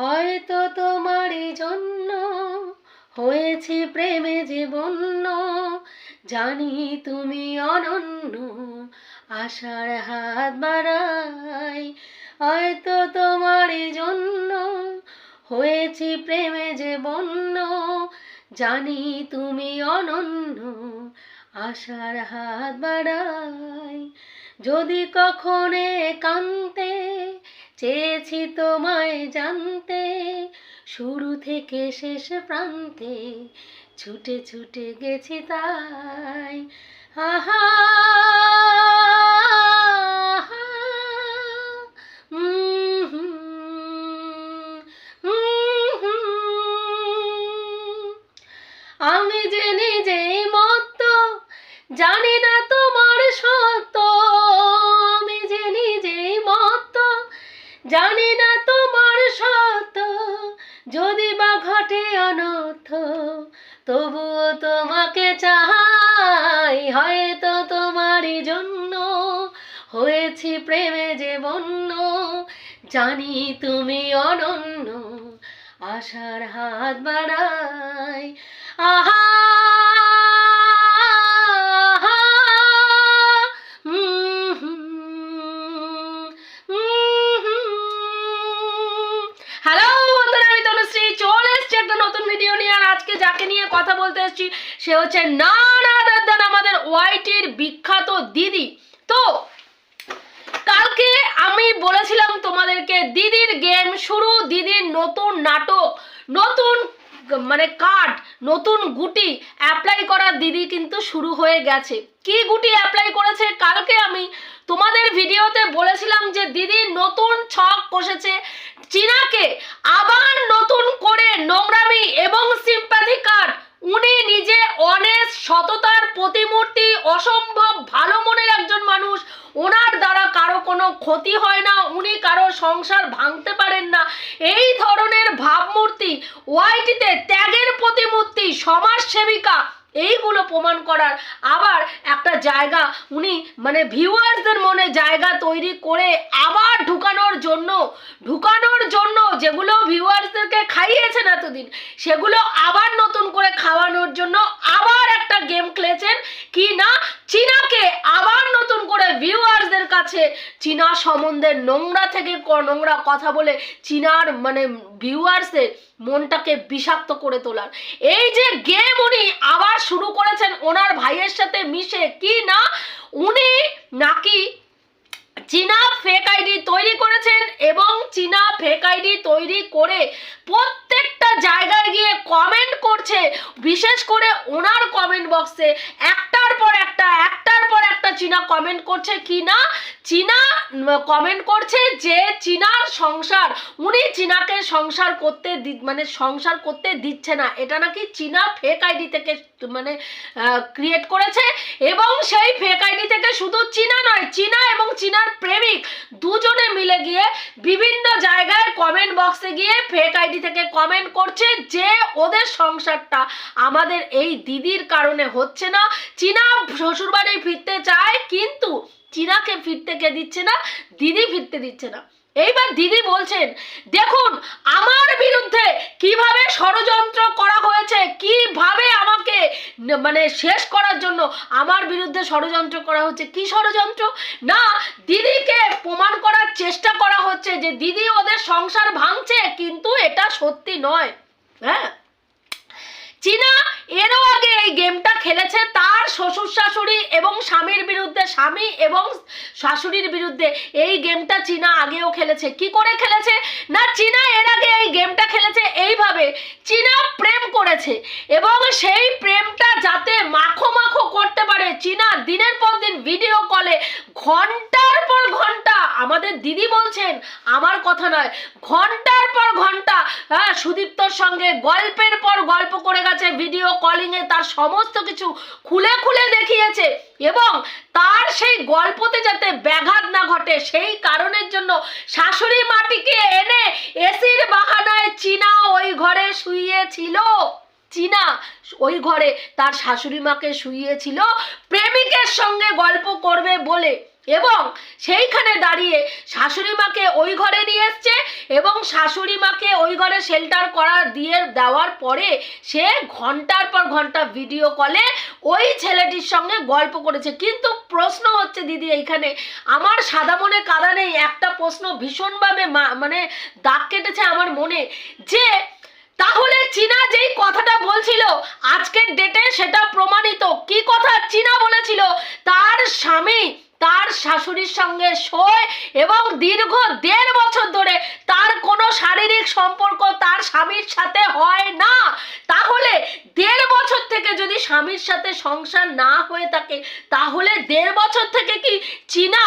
হয়তো তোমারই জন্য হয়েছি প্রেমে যে বন্য। জানি তুমি অনন্য, আশার হাত বাড়াই। হয়তো তোমারই জন্য হয়েছি প্রেমে যে বন্য। জানি তুমি অনন্য, আশার হাত বাড়াই। যদি কখনো কান্তে চেয়েছি তোমায় জানতে, শুরু থেকে শেষ প্রান্তে ছুটে ছুটে গেছি তাই। আমি যে নিজেই মত জানি না তোমার সত্য জানি তুমি অনন্য, আশার হাত বাড়াই। আজকে যাকে নিয়ে কথা বলতে এসেছি, সে হচ্ছে না না দাদান আমাদের ওয়াইটির বিখ্যাত দিদি। তো, কালকে আমি বলেছিলাম তোমাদেরকে, দিদির গেম শুরু, দিদির নতুন নাটক, নতুন মানে কার্ড নতুন গুটি অ্যাপ্লাই করা দিদি কিন্তু শুরু হয়ে গেছে। কি গুটি অ্যাপ্লাই করেছে? কালকে আমি তোমাদের ভিডিওতে বলেছিলাম যে দিদি নতুন ছক কষেছে চীনাকে আবার নতুন করে নোংরামি এবং সিম্প্যাথি কার্ড উনি নিজে অনেস সততার প্রতিমূর্তি, অসম্ভব ভালো মনের একজন মানুষ। ওনার দ্বারা কারও কোনো ক্ষতি হয় না, উনি কারও সংসার ভাঙতে পারেন না। এই ধরনের ভাবমূর্তি, ওয়াইটিতে ত্যাগের প্রতিমূর্তি সমাজ সেবিকা এইগুলো প্রমাণ করার। আবার একটা জায়গা, উনি মানে ভিউয়ার্সদের মনে জায়গা তৈরি করে আবার ঢুকানোর জন্য ঢুকানোর জন্য যেগুলো ভিউয়ার্সদেরকে খাইয়েছেন এতদিন, সেগুলো আবার নতুন করে খাওয়ানোর জন্য আবার একটা গেম খেলেছেন কি না চীনাকে আবার নতুন করে ভিউয়ার্সদের কাছে, চীনা সম্বন্ধে নোংরা থেকে নোংরা কথা বলে চীনার মানে ভিউয়ার্সের মনটাকে বিষাক্ত করে তোলার। এই যে গেম উনি আবার শুরু করেছেন ওনার ভাইয়ের সাথে মিশে। কি না? উনি নাকি চীনা ফেক আইডি তৈরি করেছেন এবং চীনা ফেক আইডি তৈরি করে প্রত্যেকটা জায়গায় গিয়ে কমেন্ট করছে, বিশেষ করে ওনার কমেন্ট বক্সে একটার পর একটা, একটার পর একটা চীনা কমেন্ট করছে কি না? চীনা কমেন্ট করছে যে চীনার সংসার, উনি চীনাকে সংসার করতে মানে সংসার করতে দিচ্ছে না। এটা নাকি চীনা ফেক আইডি থেকে মানে ক্রিয়েট করেছে এবং সেই ফেক আইডি থেকে শুধু চীনা নয়, চীনা এবং চীনার প্রেমিক দুজনে মিলে গিয়ে বিভিন্ন জায়গায় কমেন্ট বক্সে গিয়ে ফেক আইডি থেকে কমেন্ট করছে যে ওদের সংসারটা আমাদের এই দিদির কারণে হচ্ছে না। চীনা শ্বশুরবাড়ি ফিরতে চায়, কিন্তু চীনাকে ফিরতে কে দিচ্ছে না, দিদি ফিরতে দিচ্ছে না। এইবার দিদি বলছেন, দেখুন, আমার বিরুদ্ধে কীভাবে ষড়যন্ত্র করা হয়েছে, কীভাবে আমাকে মানে শেষ করার জন্য আমার বিরুদ্ধে ষড়যন্ত্র করা হচ্ছে, কি ষড়যন্ত্র? না, দিদিকে প্রমাণ করার চেষ্টা করা হচ্ছে যে দিদি ওদের সংসার ভাঙছে, কিন্তু এটা সত্যি নয়। হ্যাঁ? চীনা এরও আগে এই গেমটা খেলেছে তার শ্বশুর শাশুড়ি এবং স্বামীর বিরুদ্ধে, স্বামী এবং শাশুড়ির বিরুদ্ধে। এই গেমটা চীনা আগেও খেলেছে। কি করে খেলেছে? না, চীনা এর আগে এই গেমটা খেলেছে এইভাবে। চীনা প্রেম করেছে এবং সেই প্রেমটা যাতে মাখো মাখো করতে পারে, চীনা দিনের পর দিন ভিডিও কলে ঘণ্টার পর ঘণ্টা আমাদের দিদি বলছেন, আমার কথা নয়, ঘণ্টার পর ঘণ্টা। হ্যাঁ সুদীপ্তর সঙ্গে গল্পের পর গল্প করে গেছে। ভিডিও কলিং এ তার সমস্ত কিছু খুলে খুলে দেখিয়েছে এবং তার সেই গল্পতে যাতে ব্যাঘাত না ঘটে, সেই কারণের জন্য শাশুড়ি মাটিকে এনে এসির বাহানায় চীনা ওই ঘরে শুইয়েছিল। চীনা ওই ঘরে তার শাশুড়ি মাকে শুইয়েছিল। প্রেমিকের সঙ্গে গল্প করবে বলে এবং সেইখানে দাঁড়িয়ে শাশুড়ি মাকে ওই ঘরে নিয়ে এসছে এবং শাশুড়ি মাকে ওই ঘরে শেল্টার করা দিয়ে দেওয়ার পরে সে ঘণ্টার পর ঘণ্টা ভিডিও কলে ওই ছেলেটির সঙ্গে গল্প করেছে। কিন্তু প্রশ্ন হচ্ছে, দিদি, এইখানে আমার সাদা মনে কাদা নেই। একটা প্রশ্ন ভীষণভাবে মানে দাগ কেটেছে আমার মনে যে, তাহলে চীনা যেই কথাটা বলছিল, আজকের ডেটে সেটা প্রমাণিত। কি কথা চীনা বলেছিল? তার স্বামী তার শাশুড়ির সঙ্গে শোয় এবং দীর্ঘ দেড় বছর ধরে তার কোনো শারীরিক সম্পর্ক তার স্বামীর সাথে হয় না। তাহলে দেড় বছর থেকে যদি স্বামীর সাথে সংসার না হয়ে থাকে, তাহলে দেড় বছর থেকে কি চীনা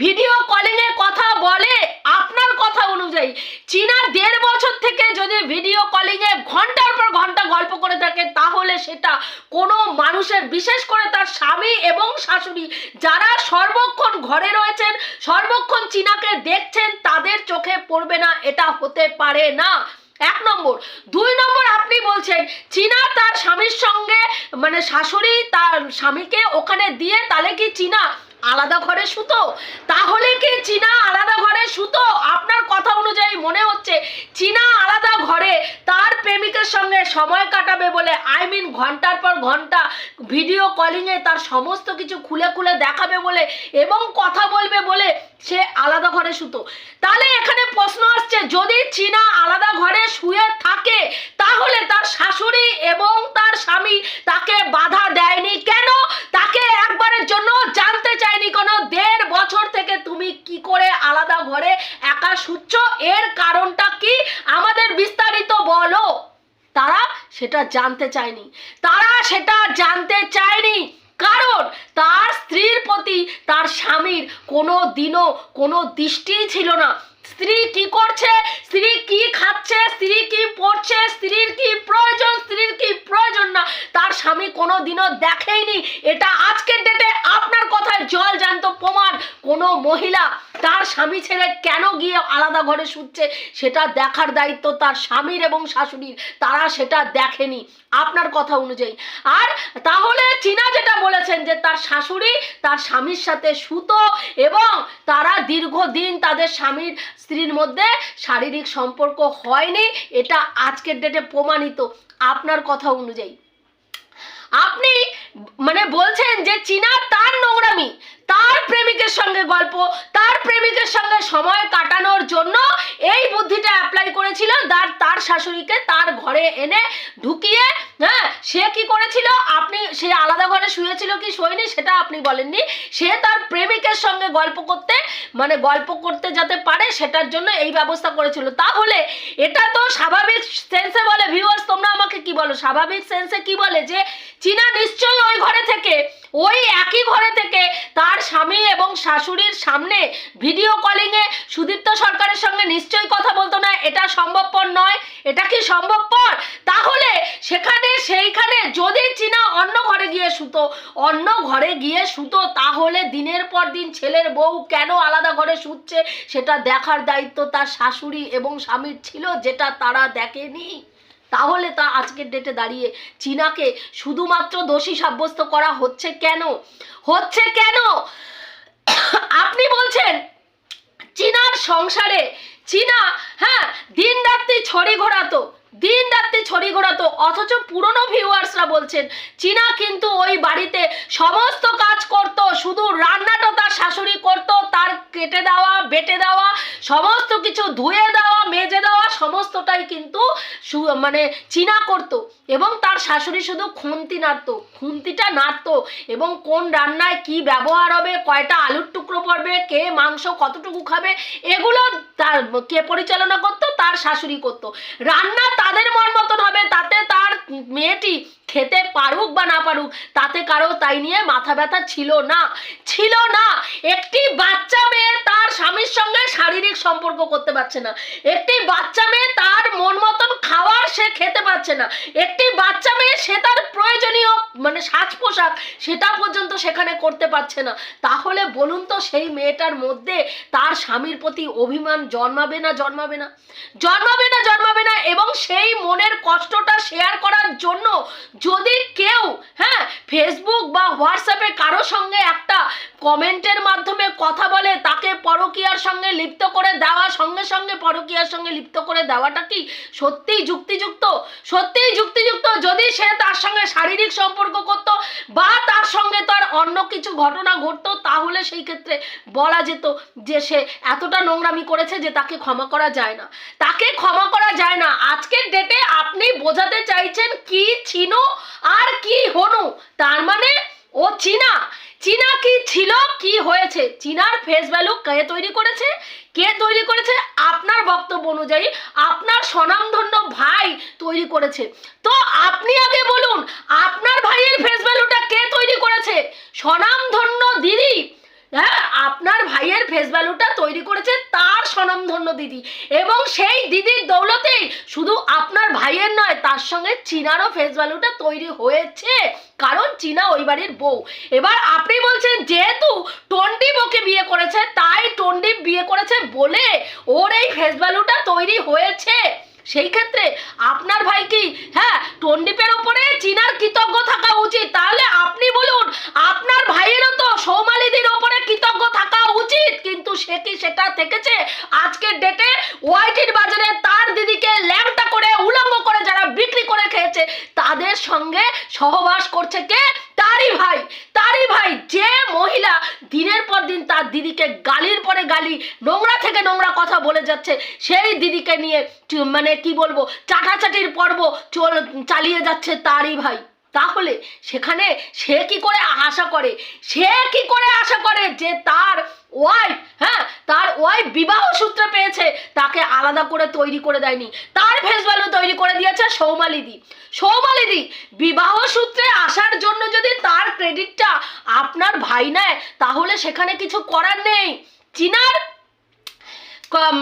ভিডিও কলিং এ কথা বলে আপনার কথা অনুযায়ী চীনা দেড় বছর থেকে যদি ভিডিও কলিং এ ঘণ্টার পর ঘণ্টা গল্প করে থাকে, তাহলে সেটা কোনো মানুষের, বিশেষ করে তার স্বামী এবং শাশুড়ি যারা সর্বক্ষণ ঘরে রয়েছেন, সর্বক্ষণ চীনাকে দেখছেন, তাদের চোখে পড়বে না, এটা হতে পারে না। এক নম্বর। দুই নম্বর আপনি বলছেন, চীনা তার স্বামীর সঙ্গে মানে শাশুড়ি তার স্বামীকে ওখানে দিয়ে, তাহলে কি চীনা আলাদা ঘরে সুতো? তাহলে কি চীনা আলাদা ঘরে সুতো? আপনার কথা অনুযায়ী মনে হচ্ছে চীনা আলাদা ঘরে তার প্রেমিকের সঙ্গে সময় কাটাবে বলে আই মিন ঘণ্টার পর ঘণ্টা ভিডিও কলিংয়ে তার সমস্ত কিছু খুলে খুলে দেখাবে বলে এবং কথা বলবে বলে সে আলাদা ঘরে শুতো। তাহলে এখানে প্রশ্ন আসছে, যদি চীনা আলাদা ঘরে শুয়ে থাকে, তাহলে তার শাশুড়ি এবং তার স্বামী তাকে বাধা দেয়নি কেন? তাকে একবারের জন্য জানতে চায়নি কোনো? দেড় বছর থেকে তুমি কি করে আলাদা ঘরে একা শুচ্ছ? এর কারণটা কি? আমাদের বিস্তারিত বলো। তারা সেটা জানতে চায়নি। তারা সেটা জানতে চায়নি। কারণ তার স্ত্রীর প্রতি তার স্বামীর কোনো দিনও কোনো দৃষ্টিই ছিল না। স্ত্রী কি করছে? স্ত্রী কি খাচ্ছে? স্ত্রী কি পড়ছে? স্ত্রীর কি প্রয়োজন? স্ত্রীর কি প্রয়োজন না? তার স্বামী কোনো দিনও দেখেইনি। এটা আজকের ডেটে আপনার কথায় জল জ্যান্ত প্রমাণ। কোনো মহিলা তার স্বামী ছেড়ে কেন গিয়ে আলাদা ঘরে শুচ্ছে? সেটা দেখার দায়িত্ব তার স্বামীর এবং শাশুড়ির। তারা সেটা দেখেনি আপনার কথা অনুযায়ী। আর তাহলে চীনা যেটা বলেছেন যে তার শাশুড়ি তার স্বামীর সাথে সুতো এবং তারা দীর্ঘদিন তাদের স্বামীর স্ত্রীর মধ্যে শারীরিক সম্পর্ক হয়নি এটা আজকের ডেটে প্রমাণিত। আপনার কথা অনুযায়ী। আপনি মানে বলছেন যে চীনা তার নোংরামি, তার প্রেমিকের সঙ্গে গল্প, তার প্রেমিকের সঙ্গে সময় কাটানোর জন্য এই বুদ্ধিটা অ্যাপ্লাই করেছিল তার তার শাশুড়িকে তার ঘরে এনে ঢুকিয়ে হ্যাঁ সে কি করেছিল? আপনি, সে আলাদা ঘরে শুয়েছিল কি শোয়নি সেটা আপনি বলেননি। সে তার প্রেমিকের সঙ্গে গল্প করতে মানে গল্প করতে যাতে পারে সেটার জন্য এই ব্যবস্থা করেছিল। তাহলে এটা তো স্বাভাবিক সেন্সে বলে ভিউয়ার্স তোমরা আমাকে কি বলো? স্বাভাবিক সেন্সে কি বলে যে চীনা নিশ্চয়ই ওই ঘরে থেকে, ওই একই ঘরে থেকে তার স্বামী এবং শাশুড়ির সামনে ভিডিও কলিংয়ে সুদীপ্ত সরকারের সঙ্গে নিশ্চয়ই কথা বলতো না, এটা সম্ভবপর নয়, এটা কি সম্ভবপর? তাহলে সেখানে সেইখানে যদি চীনা অন্য ঘরে গিয়ে শুতো, অন্য ঘরে গিয়ে শুতো, তাহলে দিনের পর দিন ছেলের বউ কেন আলাদা ঘরে শুচ্ছে, সেটা দেখার দায়িত্ব তার শাশুড়ি এবং স্বামীর ছিল, যেটা তারা দেখেনি। তাহলে তা আজকের ডেটে দাঁড়িয়ে চীনাকে শুধুমাত্র দোষী সাব্যস্ত করা হচ্ছে কেন? হচ্ছে কেন? আপনি বলছেন চীনার সংসারে, চীনা হ্যাঁ দিন রাত্রি ছড়ি ঘোরাতো। দিন রাত্রি ছড়ি ঘোরাতো অথচ পুরনো ভিউয়ার্সরা বলছেন, চীনা কিন্তু ওই বাড়িতে সমস্ত কাজ করত, শুধু রান্নাটা তার শাশুড়ি করত, তার কেটে দেওয়া, বেটে দেওয়া, সমস্ত কিছু ধুয়ে দেওয়া, মেজে দেওয়া, সমস্তটাই কিন্তু মানে চীনা করত। এবং তার শাশুড়ি শুধু খুন্তি নাড়তো, খুন্তিটা নাড়তো, এবং কোন রান্নায় কি ব্যবহার হবে, কয়টা আলুর টুকরো পড়বে, কে মাংস কতটুকু খাবে, এগুলো তার, কে পরিচালনা করতো, তার শাশুড়ি করতো। রান্না তাদের মন মতন হবে তাতে তার মেয়েটি খেতে পারুক বা না পারুক, তাতে কারও তাই নিয়ে মাথা ব্যথা ছিল না। ছিল না। একটি বাচ্চা মেয়ে তার স্বামীর সঙ্গে শারীরিক সম্পর্ক করতে পারছে না। একটি বাচ্চা মেয়ে তার মন মতন খাওয়ার সে খেতে পারছে না। একটি বাচ্চা মেয়ে সে তার প্রয়োজনীয় মানে সাজ পোশাক সেটা পর্যন্ত সেখানে করতে পারছে না। তাহলে বলুন তো সেই মেয়েটার মধ্যে তার স্বামীর প্রতি অভিমান জন্মাবে না জন্মাবে না? জন্মাবে না জন্মাবে না এবং সেই মনের কষ্টটা শেয়ার করার জন্য যদি কেউ হ্যাঁ ফেসবুক বা হোয়াটসঅ্যাপে কারও সঙ্গে একটা কমেন্টের মাধ্যমে কথা বলে, তাকে পরকীয়ার সঙ্গে লিপ্ত করে দেওয়া, সঙ্গে সঙ্গে পরকীয়ার সঙ্গে লিপ্ত করে দেওয়াটা কি সত্যিই যুক্তিযুক্ত? সত্যিই যুক্তিযুক্ত যদি সে তার সঙ্গে শারীরিক সম্পর্ক করত বা তার সঙ্গে তার অন্য কিছু ঘটনা ঘটতো, তাহলে সেই ক্ষেত্রে বলা যেত যে সে এতটা নোংরামি করেছে যে তাকে ক্ষমা করা যায় না। তাকে ক্ষমা করা যায় না। আজকের ডেটে আপনি বোঝাতে চাইছেন কি চিনো আর কি হনু। তার মানে ও চীনা। চীনা কি ছিল? কি হয়েছে? চীনার ফেস ভ্যালু কে তৈরি করেছে? কে তৈরি করেছে? আপনার বক্তব্য অনুযায়ী আপনার স্বনামধন্য ভাই তৈরি করেছে। তো আপনি আগে বলুন, আপনার ভাইয়ের ফেস ভ্যালুটা কে তৈরি করেছে? স্বনামধন্য দিদি। হ্যাঁ আপনার ভাইয়ের ফেস ভ্যালুটা তৈরি করেছে তার স্বনামধন্য দিদি। এবং সেই দিদির দৌলতেই শুধু আপনার ভাইয়ের নয়, তার সঙ্গে চীনারও ফেস ভ্যালুটা তৈরি হয়েছে, কারণ চীনা ওই বাড়ির বউ। এবার আপনি বলছেন, যেহেতু টন্ডিপ ওকে বিয়ে করেছে, তাই টন্ডিপ বিয়ে করেছে বলে ওর এই ফেস ভ্যালুটা তৈরি হয়েছে। সেই ক্ষেত্রে আপনার ভাই কি হ্যাঁ টন্ডিপের ওপরে চীনার কৃতজ্ঞ থাকা উচিত তাহলে আপনি বলুন আপনার ভাইয়েরও তো সৌমালিদির ওপরে কৃতজ্ঞ থাকা উচিত কিন্তু সে কি সেটা থেকেছে আজকের ডেটে ওয়াইটির বাজারে তার দিদিকে ল্যাংটা করে উলঙ্গ করে যারা বিক্রি করে খেয়েছে, তাদের সঙ্গে সহবাস করছে কে? তারই ভাই তারই ভাই যে মহিলা দিনের পর দিন তার দিদিকে গালির পরে গালি, নোংরা থেকে নোংরা কথা বলে যাচ্ছে, সেই দিদিকে নিয়ে মানে কি বলব, চাটাচাটির পর্ব চল চালিয়ে যাচ্ছে তারই ভাই। তাহলে সেখানে সে কি করে আশা করে? সে কি করে আশা করে যে তার ওয়াইফ হ্যাঁ তার ওয়াইফ বিবাহ সূত্রে পেয়েছে, তাকে আলাদা করে তৈরি করে দেয়নি। তার ফেস ভ্যালু তৈরি করে দিয়েছে সৌমালিদি। সৌমালিদি বিবাহ সূত্রে আসার জন্য যদি তার ক্রেডিটটা আপনার ভাই নেয়, তাহলে সেখানে কিছু করার নেই। চীনার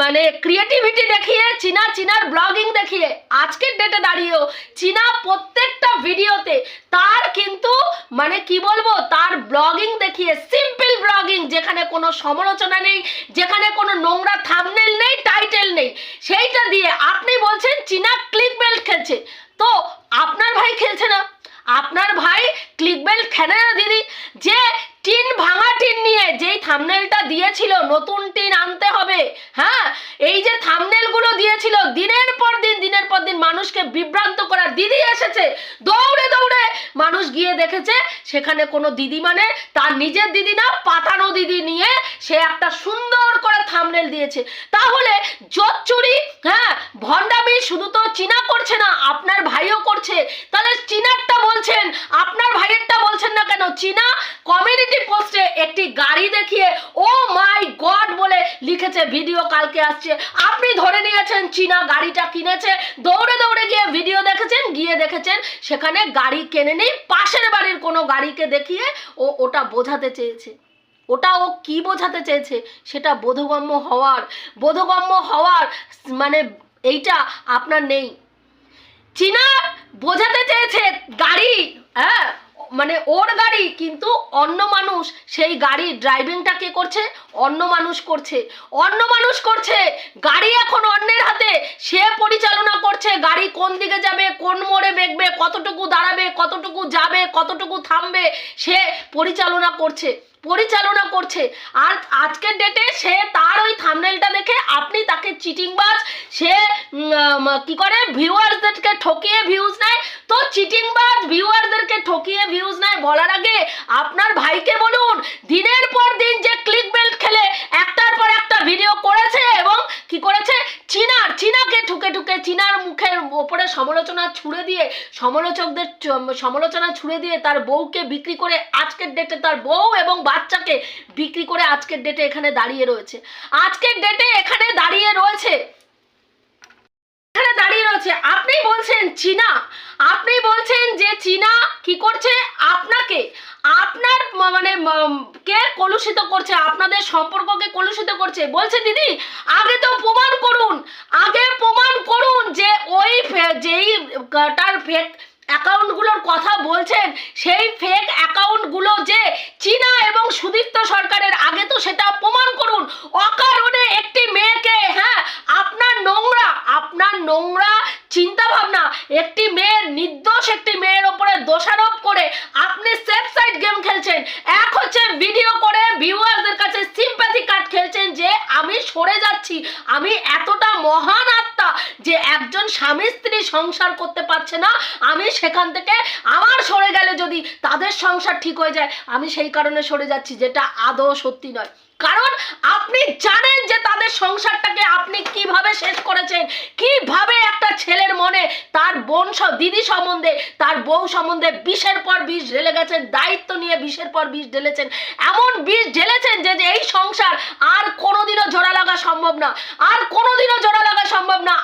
মানে ক্রিয়েটিভিটি দেখিয়ে, চীনা, চীনার ব্লগিং দেখিয়ে, আজকের ডেটে দাঁড়িয়েও চীনা প্রত্যেকটা ভিডিওতে তার কিন্তু মানে কি বলব, তার ব্লগিং দেখিয়ে সিম্পল ব্লগিং যেখানে কোনো সমালোচনা নেই, যেখানে কোনো নোংরা থামনেল নেই টাইটেল নেই, সেইটা দিয়ে আপনি বলছেন চীনা ক্লিক বেল্ট খেলছে। তো আপনার ভাই খেলছে না। আপনার ভাই ক্লিক বেল্ট খেলে না, দিদি। যে টিন ভাঙা টিন নিয়ে, যেই থামনেলটা দিয়েছিল, নতুন টিন আনতে হবে হ্যাঁ? এই যে থামনেলগুলো দিয়েছিল, দিনের পর দিন, দিনের পর দিন মানুষকে বিভ্রান্ত করা দিদি এসেছে। দৌড়ে দৌড়ে মানুষ গিয়ে দেখেছে, সেখানে কোনো দিদি মানে তার নিজের দিদি না পাতানো দিদি নিয়ে সে একটা সুন্দর করে থামনেল দিয়েছে। তাহলে জোচ্চুরি হ্যাঁ? ভণ্ডামি শুধু তো চীনা করছে না, আপনার ভাইও করছে। তাহলে চীনারটা বলছেন, আপনার ভাইয়েরটা বলছেন না কেন? চীনা কমিউনিটি পোস্টে একটি গাড়ি দেখিয়ে, ও মাই গড বলে লিখেছে ভিডিও কালকে আসছে। আপনি ধরে নিয়েছেন চীনা গাড়িটা কিনেছে, দৌড়ে দৌড়ে গিয়ে ভিডিও দেখেছেন, গিয়ে দেখেছেন সেখানে গাড়ি কেনে নেই, পাশের বাড়ির কোনো গাড়িকে দেখিয়ে ও ওটা বোঝাতে চেয়েছে। ওটা ও কি বোঝাতে চেয়েছে সেটা বোধগম্য হওয়ার বোধগম্য হওয়ার মানে এইটা আপনার নেই। চীনা বোঝাতে চেয়েছে গাড়ি হ্যাঁ? মানে ওর গাড়ি কিন্তু অন্য মানুষ, সেই গাড়ির ড্রাইভিংটা কে করছে? অন্য মানুষ করছে। অন্য মানুষ করছে, গাড়ি এখন অন্যের হাতে। সে পরিচালনা করছে গাড়ি কোন দিকে যাবে, কোন মোড়ে বেঁকবে কতটুকু দাঁড়াবে, কতটুকু যাবে, কতটুকু থামবে, সে পরিচালনা করছে। পরিচালনা করছে। আর আজকের ডেটে সে তার ওই থামনেলটা দেখে আপনি তাকে চিটিংবাজ সে কি করে? ভিউয়ার্সদেরকে ঠকিয়ে ভিউজ নেয়। তো চিটিংবাজ ভিউয়ারদেরকে ঠকিয়ে ভিউজ নেয় বলার আগে আপনার ভাইকে বলুন, দিনের পর দিন যে ক্লিক বেল্ট খেলে, একটার পর একটা ভিডিও করেছে এবং কি করেছে? চীনার, চীনাকে ঠুকে ঠুকে, চীনার মুখের ওপরে সমালোচনা ছুড়ে দিয়ে, সমালোচকদের সমালোচনা ছুড়ে দিয়ে তার বউকে বিক্রি করে আজকের ডেটে তার বউ এবং বাচ্চাকে বিক্রি করে আজকের ডেটে এখানে দাঁড়িয়ে রয়েছে। আজকের ডেটে এখানে দাঁড়িয়ে রয়েছে। এখানে দাঁড়িয়ে রয়েছে। আপনি বলছেন চীনা। আপনি বলছেন যে চীনা কি করছে? আপনাকে, আপনার মানে কে কলুষিত করছে? আপনাদের সম্পর্ককে কলুষিত করছে। বলছে, দিদি, আগে তো প্রমাণ করুন। আগে প্রমাণ করুন যে ওই যেই তার ফেক অ্যাকাউন্টগুলোর কথা বলছেন, সেই ফেক অ্যাকাউন্টগুলো যে চীনা এবং সুদীপ্ত সরকারের আগে তো সেটা প্রমাণ করুন অকারণে একটি মেয়েকে হ্যাঁ আপনার নোংরা আপনার নোংরা চিন্তা ভাবনা একটি মেয়ের নির্দোষ একটি মেয়ের ওপরে দোষারোপ করে আপনি সেফ সাইড গেম খেলছেন এক হচ্ছে ভিডিও করে ভিউয়ারদের কাছে সিম্প্যাথি কার্ড খেলছেন যে আমি সরে যাচ্ছি আমি এতটা মহান আত্মা যে একজন স্বামী স্ত্রী সংসার করতে পারছে না, আমি সেখান থেকে আমার সরে গেলে যদি তাদের সংসার ঠিক হয়ে যায়, আমি সেই কারণে সরে যাচ্ছি, যেটা আদৌ সত্যি নয়। কারণ আপনি জানেন যে তাদের সংসারটাকে আপনি কীভাবে শেষ করেছেন, কীভাবে একটা ছেলের মনে তার বোন দিদি সম্বন্ধে, তার বউ সম্বন্ধে বিষের পর বিষ ঢেলে গেছেন, দায়িত্ব নিয়ে বিষের পর বিষ ঢেলেছেন, এমন বিষ ঢেলেছেন যে এই সংসার আর কোনোদিনও জোড়া লাগা সম্ভব না। আর কোনোদিনও জোড়া লাগা সম্ভব না।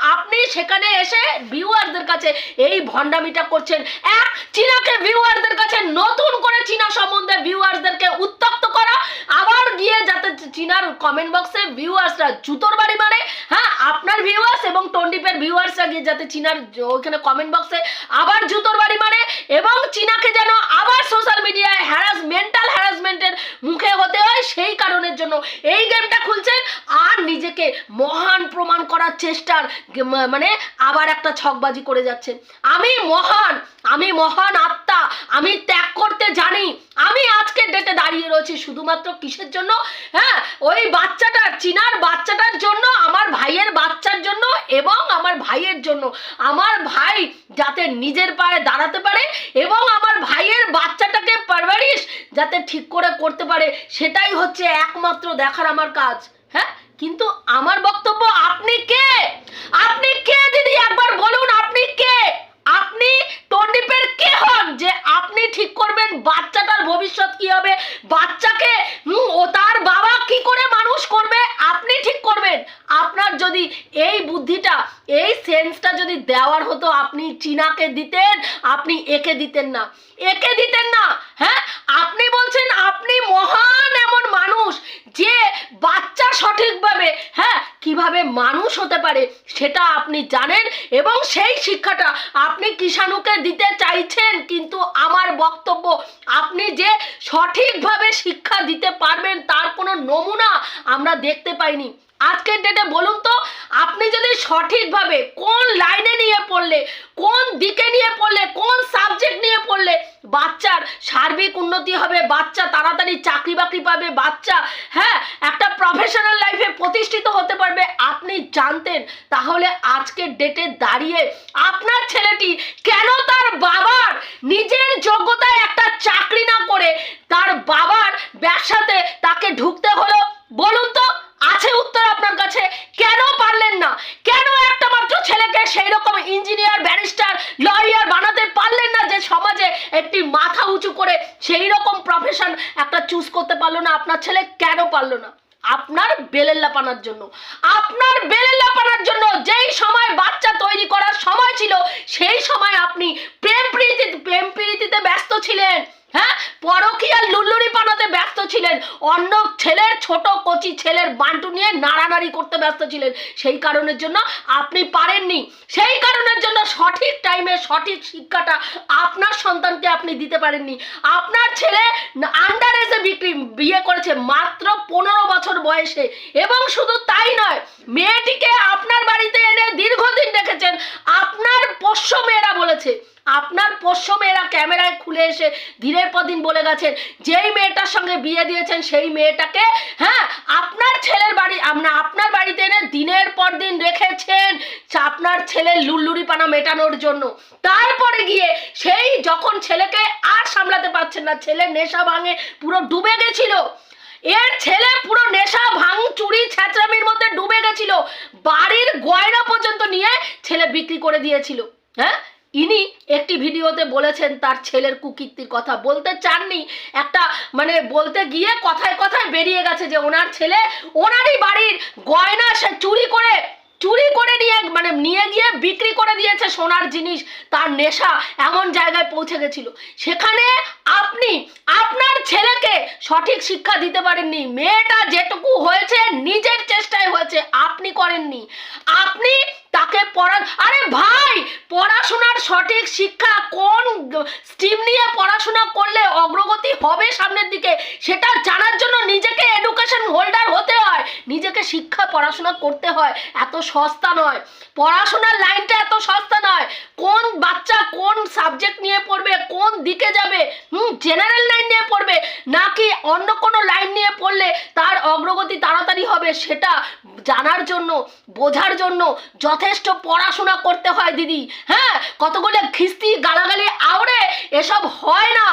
সেখানে এসে ভিউয়ারদের কাছে এই ভণ্ডামিটা করছেন। এক চীনাকে ভিউয়ারদের কাছে নতুন করে চীনা সম্বন্ধে ভিউয়ারদেরকে উত্তপ্ত করা, আবার গিয়ে যাতে চীনার কমেন্ট বক্সে ভিউয়ার্সরা জুতোর বাড়ি মারে হ্যাঁ আপনার ভিউয়ার্স এবং টন্ডিপের ভিউয়ার্সরা গিয়ে যাতে চিনার ওইখানে কমেন্ট বক্সে আবার জুতোর বাড়ি মারে এবং চিনাকে যেন আবার সোশ্যাল মিডিয়ায় হ্যারাস মেন্টাল হ্যারাসমেন্টের মুখে হতে হয় সেই কারণের জন্য এই গেমটা খুলছেন। আর নিজেকে মহান প্রমাণ করার চেষ্টার মানে আবার একটা ছকবাজি করে যাচ্ছেন আমি মহান আমি মহান আত্মা, আমি ত্যাগ করতে জানি। আমি আজকের ডেটে দাঁড়িয়ে রয়েছি শুধুমাত্র কিসের জন্য? হ্যাঁ ওই বাচ্চাটার, চিনার বাচ্চাটার জন্য, আমার ভাইয়ের বাচ্চার জন্য এবং আমার ভাইয়ের জন্য। আমার ভাই যাতে নিজের পায়ে দাঁড়াতে পারে এবং আমার ভাইয়ের বাচ্চাটাকে পারভারিশ যাতে ঠিক করে করতে পারে, সেটাই হচ্ছে একমাত্র দেখার আমার কাজ। হ্যাঁ? কিন্তু আমার বক্তব্য আপনি কে? আপনি কে, দিদি? একবার বলুন, আপনি কে? আপনি টন্ডিপের কে হন যে আপনি ঠিক করবেন বাচ্চাটার ভবিষ্যৎ কি হবে? বাচ্চাকে ও তার বাবা কি করে মানুষ করবে? আপনি ঠিক করবেন। আপনার যদি এই বুদ্ধিটা, এই সেন্সটা যদি দেওয়ার হতো, আপনি চীনাকে দিতেন, আপনি একে দিতেন না। একে দিতেন না হ্যাঁ? আপনি বলছেন আপনি মহান এমন মানুষ যে বাচ্চা সঠিকভাবে হ্যাঁ? কীভাবে মানুষ হতে পারে, সেটা আপনি জানেন এবং সেই শিক্ষাটা আপনি কিষাণুকে দিতে চাইছেন, কিন্তু আমার বক্তব্য, আপনি যে সঠিকভাবে শিক্ষা দিতে পারবেন তার কোনো নমুনা আমরা দেখতে পাইনি। আজকের ডেটে বলুন তো, আপনি যদি সঠিকভাবে কোন লাইনে নিয়ে পড়লে, কোন দিকে নিয়ে পড়লে, কোন সাবজেক্ট বাচ্চার সার্বিক উন্নতি হবে, বাচ্চা তাড়াতাড়ি চাকরি বাকরি পাবে, বাচ্চা হ্যাঁ একটা প্রফেশনাল লাইফে প্রতিষ্ঠিত হতে পারবে। আপনি জানতেন তাহলে আজকের ডেটে দাঁড়িয়ে আপনার ছেলেটি কেন তার বাবার নিজের যোগ্যতায় একটা চাকরি না করে তার বাবার ব্যবসাতে তাকে ঢুকতে হলো? বলুন তো। আছে উত্তর আপনার কাছে। কেন পারলেন না? কেন একটা মাত্র ছেলেকে সেই রকম ইঞ্জিনিয়ার ব্যারিস্টার লয়ার বানাতে পারলেন না যে সমাজে একটি মাথা উঁচু করে সেই রকম প্রফেশন একটা চুজ করতে পারল না? আপনার ছেলে কেন পারল না? আপনার বেলের লাপানার জন্য। আপনার বেলের লাপানার জন্য যেই সময় বাচ্চা তৈরি করার সময় ছিল, সেই সময় আপনি প্রেম প্রীতি, প্রেম প্রীতিতে ব্যস্ত ছিলেন। হ্যাঁ? পরকীয়ার লুল্লুরি পানাতে ব্যস্ত ছিলেন। অন্য ছেলের, ছোট কচি ছেলের বান্টু নিয়ে নাড়ানাড়ি করতে ব্যস্ত ছিলেন। সেই কারণের জন্য আপনি পারেননি। সেই কারণের জন্য সঠিক টাইমে সঠিক শিক্ষাটা আপনার সন্তানকে আপনি দিতে পারেননি। আপনার ছেলে আন্ডার এজে বিক্রি, বিয়ে করেছে মাত্র পনেরো বছর বয়সে। এবং শুধু তাই নয়, মেয়েটিকে আপনার বাড়িতে এনে দীর্ঘদিন রেখেছেন। আপনার পোষ্য মেয়েরা বলেছে আপনার পোষ্য মেয়েরা ক্যামেরায় খুলে এসে দিনের পর দিন বলে গেছেন, যেই মেয়েটার সঙ্গে বিয়ে দিয়েছেন সেই মেয়েটাকে হ্যাঁ আপনার ছেলের বাড়ি আপনার আপনার বাড়িতে এনে দিনের পর দিন রেখেছেন আপনার ছেলের লুল্লুরি পানা মেটানোর জন্য। তারপরে গিয়ে সেই যখন ছেলেকে আর সামলাতে পারছেন না, ছেলে নেশা ভাঙে, পুরো ডুবে গেছিল। এর ছেলে পুরো নেশা ভাঙ, চুরি, ছ্যাঁচড়ামির মধ্যে ডুবে গেছিল। বাড়ির গয়না পর্যন্ত নিয়ে ছেলে বিক্রি করে দিয়েছিল। হ্যাঁ? ইনি একটি ভিডিওতে বলেছেন তার ছেলের কুকীর্তির কথা। বলতে চাননি, একটা মানে বলতে গিয়ে কথায় কথায় বেরিয়ে গেছে যে ওনার ছেলে ওনারই বাড়ির গয়না সে চুরি করে চুরি করে নিয়ে মানে নিয়ে গিয়ে বিক্রি করে দিয়েছে সোনার জিনিস, তার নেশা এমন জায়গায় পৌঁছে গেছিল। সেখানে আপনি, আপনার ছেলেকে সঠিক শিক্ষা দিতে পারেননি, মেয়েটা যেটুকু হয়েছে, নিজের চেষ্টায় হয়েছে, আপনি করেননি। আপনি তাকে পড়া আরে ভাই, পড়াশোনার সঠিক শিক্ষা কোন স্ট্রিম নিয়ে পড়াশোনা করলে অগ্রগতি হবে সামনের দিকে? সেটা জানার জন্য নিজেকে এডুকেশন হোল্ডার হতে হয়। নিজেকে শিক্ষা পড়াশোনা করতে হয়। এত সস্তা নয়। পড়াশোনার লাইনটা এত সস্তা নয়। কোন বাচ্চা কোন সাবজেক্ট নিয়ে পড়বে, কোন দিকে যাবে, হুম জেনারেল লাইন নিয়ে পড়বে, নাকি অন্য কোনো লাইন নিয়ে পড়লে তার অগ্রগতি তাড়াতাড়ি হবে সেটা জানার জন্য, বোঝার জন্য যথেষ্ট পড়াশোনা করতে হয় দিদি। হ্যাঁ কতগুলো খিস্তি গালাগালি আওড়ে এসব হয় না।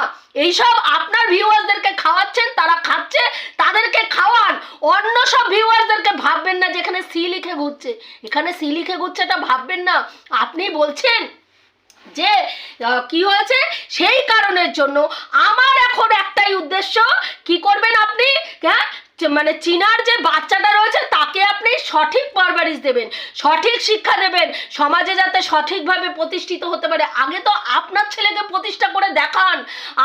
এইসব আপনার ভিউয়ার্সদেরকে খাওয়াচ্ছেন, তারা খাচ্ছে, তাদেরকে খাওয়ান অন্য সব ভিউয়ার্সদেরকে ভাববেন না যেখানে সি লিখে ঘুরছে। এখানে সি লিখে ঘুরছে এটা ভাববেন না। আপনি বলছেন যে কি হয়েছে? সেই কারণের জন্য আমার এখন একটাই উদ্দেশ্য, কি করবেন আপনি? হ্যাঁ মানে চীনার যে বাচ্চাটা রয়েছে তাকে আপনি সঠিক পারভারিশ দেবেন, সঠিক শিক্ষা দেবেন। সমাজে যাতে সঠিকভাবে প্রতিষ্ঠিত হতে পারে। আগে তো আপনার ছেলেকে প্রতিষ্ঠা করে দেখান।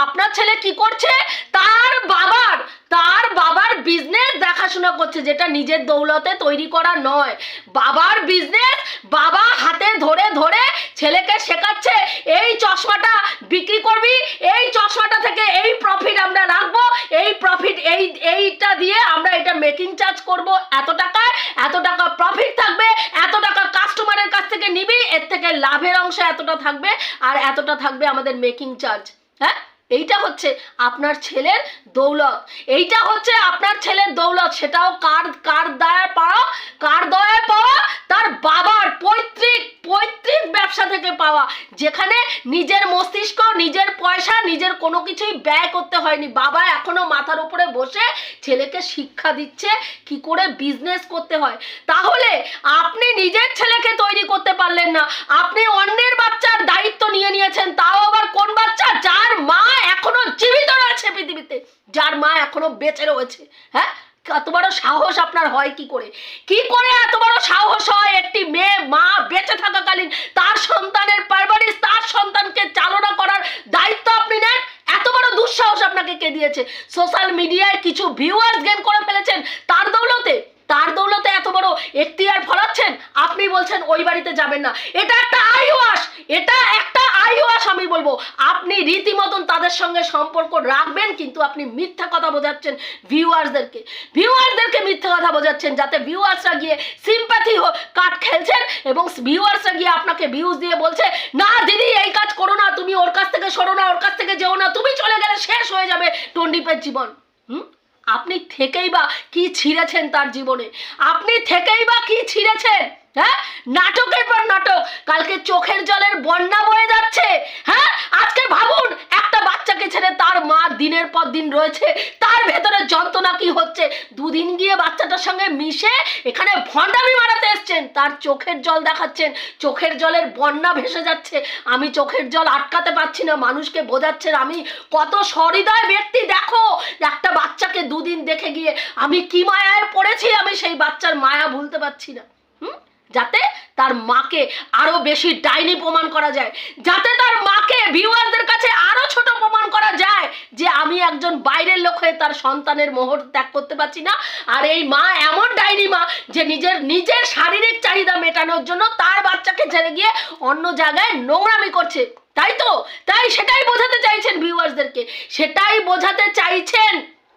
আপনার ছেলে কি করছে? তার বাবার তার বাবার বিজনেস দেখাশোনা করছে, যেটা নিজের দৌলতে তৈরি করা নয়। বাবার বিজনেস বাবা হাতে ধরে ধরে ছেলেকে শেখাচ্ছে, এই চশমাটা বিক্রি করবি, এই চশমাটা থেকে এই প্রফিট আমরা রাখব, এই প্রফিট এই, এইটা দিয়ে আমরা এটা মেকিং চার্জ করব। এত টাকায়, এত টাকা প্রফিট থাকবে, এত টাকা কাস্টমারের কাছ থেকে নিবি, এর থেকে লাভের অংশ এতটা থাকবে, আর এতটা থাকবে আমাদের মেকিং চার্জ এইটা হচ্ছে আপনার ছেলের দৌলত। এইটা হচ্ছে আপনার ছেলের দৌলত। সেটাও কার কার দয়া পাওয়া? কার দয়ায় পাওয়া? তার বাবার পৈতৃক পৈতৃক ব্যবসা থেকে পাওয়া, যেখানে নিজের মস্তিষ্ক, নিজের পয়সা, নিজের কোনো কিছুই ব্যয় করতে হয়নি। বাবা এখনও মাথার উপরে বসে ছেলেকে শিক্ষা দিচ্ছে কি করে বিজনেস করতে হয়। তাহলে আপনি নিজের ছেলেকে তৈরি করতে পারলেন না। আপনি অন্যের বাচ্চার দায়িত্ব নিয়ে নিয়েছেন, তাও আবার কোন বাচ্চা? যার মা এখনও জীবিত রয়েছে পৃথিবীতে। যার মা এখনও বেঁচে রয়েছে হ্যাঁ? এত বড় সাহস আপনার হয় কি করে? কি করে এত বড় সাহস হয় একটি মেয়ে, মা বেঁচে থাকাকালীন তার সন্তানের পারিবারিক তার সন্তানকে চালনা করার দায়িত্ব আপনি নেন? এত বড় দুঃসাহস আপনাকে কে দিয়েছে? সোশ্যাল মিডিয়ায় কিছু ভিউয়ার্স গেম করে ফেলেছেন, তার দৌলতে তার দৌলতে এত বড় এখতিয়ার ফলাচ্ছেন? আপনি বলছেন ওই বাড়িতে যাবেন না। এটা একটা আইওয়াস এটা একটা আইওয়াস আমি বলব। আপনি রীতিমতন তাদের সঙ্গে সম্পর্ক রাখবেন, কিন্তু আপনি মিথ্যা কথা বোঝাচ্ছেন ভিউয়ার্সদেরকে। ভিউয়ার্সদেরকে মিথ্যা কথা বোঝাচ্ছেন যাতে ভিউয়ার্সরা গিয়ে সিম্প্যাথি কাট খেলছেন এবং ভিউয়ার্সরা গিয়ে আপনাকে ভিউজ দিয়ে বলছে, না দিদি, এই কাজ করো না। তুমি ওর কাছ থেকে সরো না, ওর কাছ থেকে যেও না। তুমি চলে গেলে শেষ হয়ে যাবে টন্ডিপের জীবন। হুম? আপনি থেকেই বা কি ছিঁড়েছেন তার জীবনে? আপনি থেকেই বা কি ছিঁড়েছেন? হ্যাঁ? নাটকের পর নাটক। কালকে চোখের জলের বন্যা বয়ে যাচ্ছে। হ্যাঁ? আজকে ভাবুন, একটা বাচ্চাকে ছেড়ে তার মা দিনের পর দিন রয়েছে। তার ভেতরে যন্ত্রণা কি হচ্ছে? দুদিন গিয়ে বাচ্চাটার সঙ্গে মিশে এখানে ভণ্ডামি মারাতে এসছেন। তার চোখের জল দেখাচ্ছেন। চোখের জলের বন্যা ভেসে যাচ্ছে। আমি চোখের জল আটকাতে পারছি না। মানুষকে বোঝাচ্ছেন আমি। কত সহৃদয় ব্যক্তি, দেখো! একটা বাচ্চাকে দুদিন দেখে গিয়ে আমি কি মায়ায় পড়েছি আমি সেই বাচ্চার মায়া ভুলতে পারছি না। হুম? যাতে তার মাকে আরও বেশি ডাইনি প্রমাণ করা যায়। যাতে তার মাকে ভিউয়ারদের কাছে আরও ছোট প্রমাণ করা যায় যে আমি একজন বাইরের লোক হয়ে তার সন্তানের মোহর ত্যাগ করতে পারছি না। আর এই মা এমন ডাইনি মা যে নিজের নিজের শারীরিক চাহিদা মেটানোর জন্য তার বাচ্চাকে ছেড়ে গিয়ে অন্য জায়গায় নোংরামি করছে। তাই তো? তাই সেটাই বোঝাতে চাইছেন ভিউয়ার্সদেরকে সেটাই বোঝাতে চাইছেন।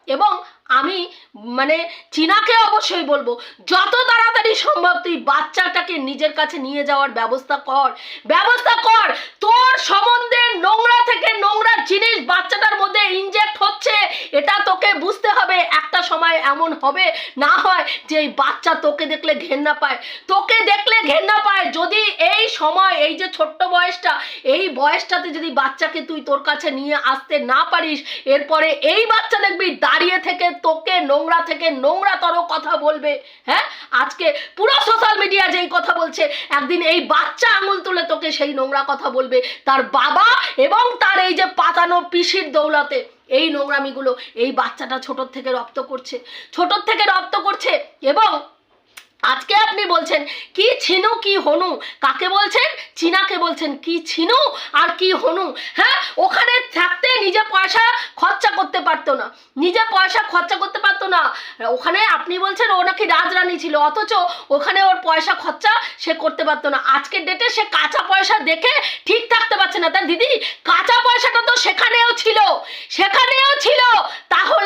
এবং আমি মানে চীনাকে অবশ্যই বলব, যত তাড়াতাড়ি সম্ভব তুই বাচ্চাটাকে নিজের কাছে নিয়ে যাওয়ার ব্যবস্থা কর। ব্যবস্থা কর! তোর সম্বন্ধে নোংরা থেকে নোংরা জিনিস বাচ্চাটার মধ্যে ইনজেক্ট হচ্ছে, এটা তোকে বুঝতে হবে, একটা সময় এমন হবে, না হয় যে এই বাচ্চা তোকে দেখলে ঘেন্না পায়। তোকে দেখলে ঘেন্না পায়, যদি এই সময়, এই যে ছোট্ট বয়সটা, এই বয়সটাতে যদি বাচ্চাকে তুই তোর কাছে নিয়ে আসতে না পারিস, এরপরে এই বাচ্চা দেখবি দাঁড়িয়ে থেকে তোকে নোংরা থেকে নোংরাতর কথা বলবে হ্যাঁ? আজকে পুরো সোশ্যাল মিডিয়া যেই কথা বলছে, একদিন এই বাচ্চা আঙুল তুলে তোকে সেই নোংরা কথা বলবে। তার বাবা এবং তার এই যে পাতানো পিসির দৌলাতে এই নোংরামিগুলো এই বাচ্চাটা ছোটোর থেকে রপ্ত করছে। ছোটোর থেকে রপ্ত করছে এবং আজকে আপনি বলছেন, কি ছিনু, কি হনু? কাকে বলছেন? চীনাকে বলছেন, কি ছিনু আর কি হনু? হ্যাঁ ওখানে থাকতে নিজে পয়সা খরচা করতে পারতো না। নিজে পয়সা খরচা করতে পারতো না। ওখানে আপনি বলছেন, ও নাকি রাজরানী ছিল, অথচ ওখানে ওর পয়সা খরচা সে করতে পারতো না। আজকের ডেটে সে কাঁচা পয়সা দেখে ঠিক থাকতে পারছে না। তার দিদি, কাঁচা পয়সাটা তো সেখানেও ছিল সেখানেও ছিল।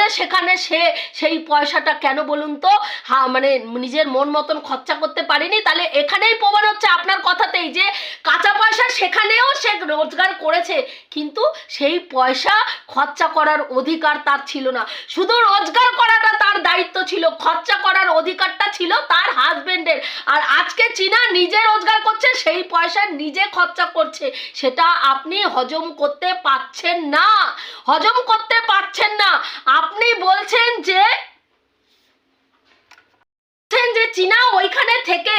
তাহলে সেখানে সে সেই পয়সাটা কেন বলুন তো? হা মানে নিজের মন মতন খরচা করতে পারেনি। তাহলে এখানেই প্রমাণ হচ্ছে আপনার কথাতেই যে কাঁচা পয়সা সেখানেও সে রোজগার করেছে। কিন্তু সেই পয়সা খরচা করার অধিকার তার ছিল না। শুধু রোজগার করাটা তার দায়িত্ব ছিল, খরচা করার অধিকারটা ছিল তার হাজবেন্ডের আর আজকে চীনা নিজে রোজগার করছে, সেই পয়সা নিজে খরচা করছে। সেটা আপনি হজম করতে পারছেন না। হজম করতে পারছেন না। আপনি বলছেন যে যে চীনা ওইখানে থেকে,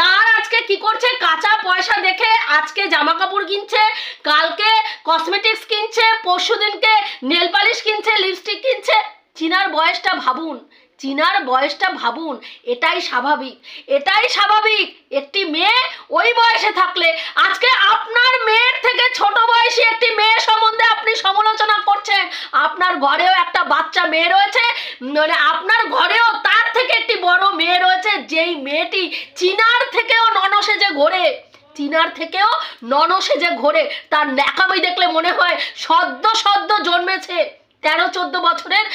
তার আজকে কি করছে? কাঁচা পয়সা দেখে আজকে জামা কাপড় কিনছে, কালকে কসমেটিক্স কিনছে পরশু দিনকে নেল পালিশ কিনছে লিপস্টিক কিনছে। চীনার বয়সটা ভাবুন, চীনার বয়সটা ভাবুন, এটাই স্বাভাবিক এটাই স্বাভাবিক, একটি মেয়ে ওই বয়সে থাকলে, আজকে আপনার মেয়ের থেকে ছোট বয়সী একটি মেয়ে সম্বন্ধে আপনি সমালোচনা করছেন, আপনার ঘরেও একটা বাচ্চা মেয়ে রয়েছে মানে আপনার ঘরেও তার থেকে একটি বড় মেয়ে রয়েছে, যেই মেয়েটি চীনার থেকেও ননসে যে ঘোরে, চীনার থেকেও ননসে যে ঘোরে, তার ন্যাকামি দেখলে মনে হয় সদ্য সদ্য জন্মেছে। তেরো চোদ্দ বছরের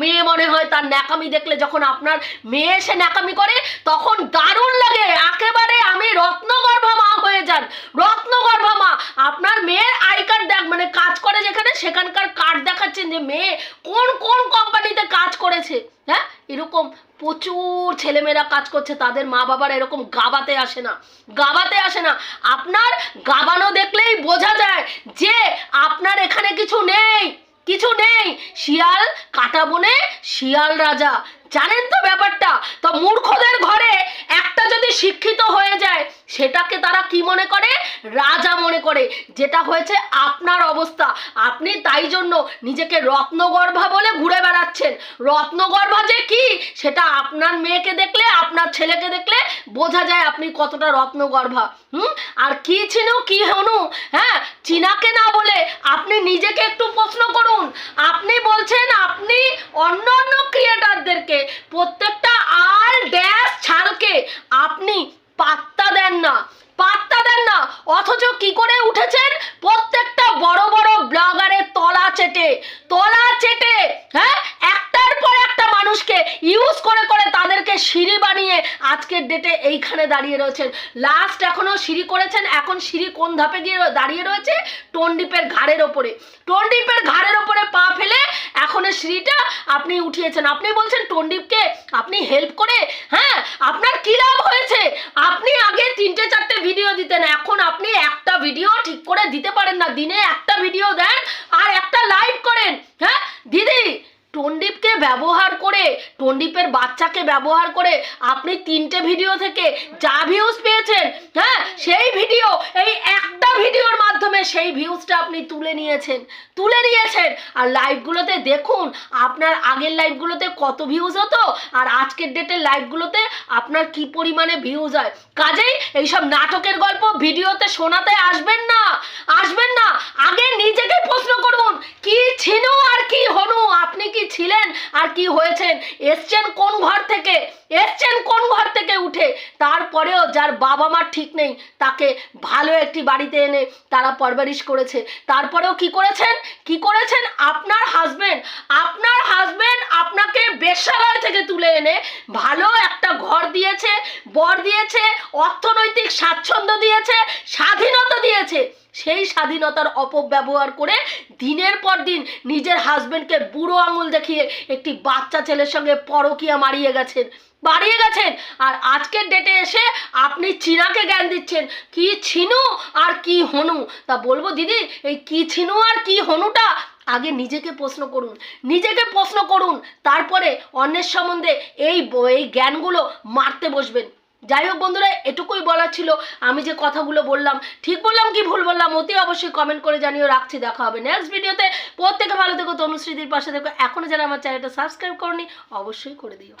মেয়ে মনে হয় তার ন্যাকামি দেখলে যখন আপনার মেয়ে এসে ন্যাকামি করে, তখন দারুণ লাগে। একেবারে আমি রত্নগর্ভা মা হয়ে যান। রত্নগর্ভা মা। আপনার মেয়ের আই কার্ড দেখ মানে কাজ করে যেখানে, সেখানকার কার্ড দেখাচ্ছেন যে মেয়ে কোন কোন কোম্পানিতে কাজ করেছে। হ্যাঁ? এরকম প্রচুর ছেলেমেয়েরা কাজ করছে, তাদের মা বাবার এরকম গাবাতে আসে না। গাবাতে আসে না। আপনার গাবানো দেখলেই বোঝা যায় যে আপনার এখানে কিছু নেই। কিছু নেই। শিয়াল কাটা বনে শিয়াল রাজা। জানেন তো ব্যাপারটা? তো মূর্খদের ঘরে একটা যদি শিক্ষিত হয়ে যায় সেটাকে তারা কি মনে করে? রাজা মনে করে। যেটা হয়েছে আপনার অবস্থা। আপনি তাই জন্য নিজেকে রত্নগর্ভা বলে ঘুরে বেড়াচ্ছেন। রত্নগর্ভা যে কি? সেটা আপনার মেয়েকে দেখলে, আপনার ছেলেকে দেখলে বোঝা যায় আপনি কতটা রত্নগর্ভা। হুম? আর কি ছিনু কি হনু? হ্যাঁ? চীনাকে না বলে আপনি নিজেকে একটু প্রশ্ন করুন। আপনি বলছেন আপনি অন্য অন্য ক্রিয়েটারদেরকে প্রত্যেকটা আর ড্যাশ ছাড়কে আপনি পাত্তা দেন না, পাত্তা দেন না। অথচ কি করে উঠেছেন? প্রত্যেকটা বড় বড় ব্লগারের তলা চেটে তলা চেটে হ্যাঁ? একটার পর একটা মানুষকে ইউজ করে করে তাদেরকে সিঁড়ি বানিয়ে আজকের ডেটে এইখানে দাঁড়িয়ে রয়েছেন। লাস্ট এখনও সিঁড়ি করেছেন, এখন সিঁড়ি কোন ধাপে গিয়ে দাঁড়িয়ে রয়েছে? টন্ডিপের ঘাড়ের ওপরে। টন্ডিপের ঘাড়ের ওপরে সিঁড়িটা আপনি উঠিয়েছেন। আপনি বলছেন টন্ডিপকে আপনি হেল্প করে হ্যাঁ আপনার কি লাভ হয়েছে? আপনি আগে তিনটে, চারটে ভিডিও দিতেন, এখন আপনি একটা ভিডিও ঠিক করে দিতে পারেন না। দিনে একটা ভিডিও দেন আর একটা লাইভ করেন হ্যাঁ? দিদি টন্ডিপকে ব্যবহার করে, টন্ডিপের বাচ্চাকে ব্যবহার করে আপনি তিনটে ভিডিও থেকে যা ভিউজ পেয়েছেন হ্যাঁ সেই ভিডিও এই একটা ভিডিওর মাধ্যমে সেই ভিউজটা আপনি তুলে নিয়েছেন তুলে নিয়েছেন। আর লাইভগুলোতে দেখুন, আপনার আগের লাইভগুলোতে কত ভিউজ হতো, আর আজকের ডেটের লাইভগুলোতে আপনার কি পরিমাণে ভিউজ হয়। কাজেই এইসব নাটকের গল্প ভিডিওতে শোনাতে আসবেন না আসবেন না। আগে নিজেকে প্রশ্ন করুন, কি ছিনু আর কি হনু? আপনি কি ছিলেন? আর কি হয়েছেন? এসছেন কোন ঘর থেকে? এসছেন কোন ঘর থেকে উঠে? তারপরেও যার বাবা মা ঠিক নেই, তাকে ভালো একটি বাড়িতে এনে তারা পরবারিশ করেছে। তারপরেও কি করেছেন? কি করেছেন? আপনার হাজবেন্ড আপনার হাজবেন্ড আপনাকে বেশ্যালয় থেকে তুলে এনে ভালো একটা ঘর দিয়েছে, বর দিয়েছে, অর্থনৈতিক স্বাচ্ছন্দ্য দিয়েছে, স্বাধীনতা দিয়েছে। সেই স্বাধীনতার অপব্যবহার করে দিনের পর দিন নিজের হাজবেন্ডকে বুড়ো আঙুল দেখিয়ে একটি বাচ্চা ছেলের সঙ্গে পরকিয়া মারিয়ে গেছেন বাড়িয়ে গেছেন। আর আজকের ডেটে এসে আপনি চীনাকে জ্ঞান দিচ্ছেন, কি ছিনু আর কি হনু? তা বলব, দিদি, এই কি ছিনু আর কি হনুটা? আগে নিজেকে প্রশ্ন করুন, নিজেকে প্রশ্ন করুন, তারপরে অন্যের সম্বন্ধে এই এই জ্ঞানগুলো মারতে বসবেন। যাই হোক বন্ধুরা, এটুকুই বলা ছিল। আমি যে কথাগুলো বললাম, ঠিক বললাম কি ভুল বললাম, অতি অবশ্যই কমেন্ট করে জানিয়ে রাখছি, দেখা হবে নেক্সট ভিডিওতে প্রত্যেকে ভালো থেকো তনুশ্রীদের পাশে দেখো এখনও যারা আমার চ্যানেলটা সাবস্ক্রাইব করনি, অবশ্যই করে দিও।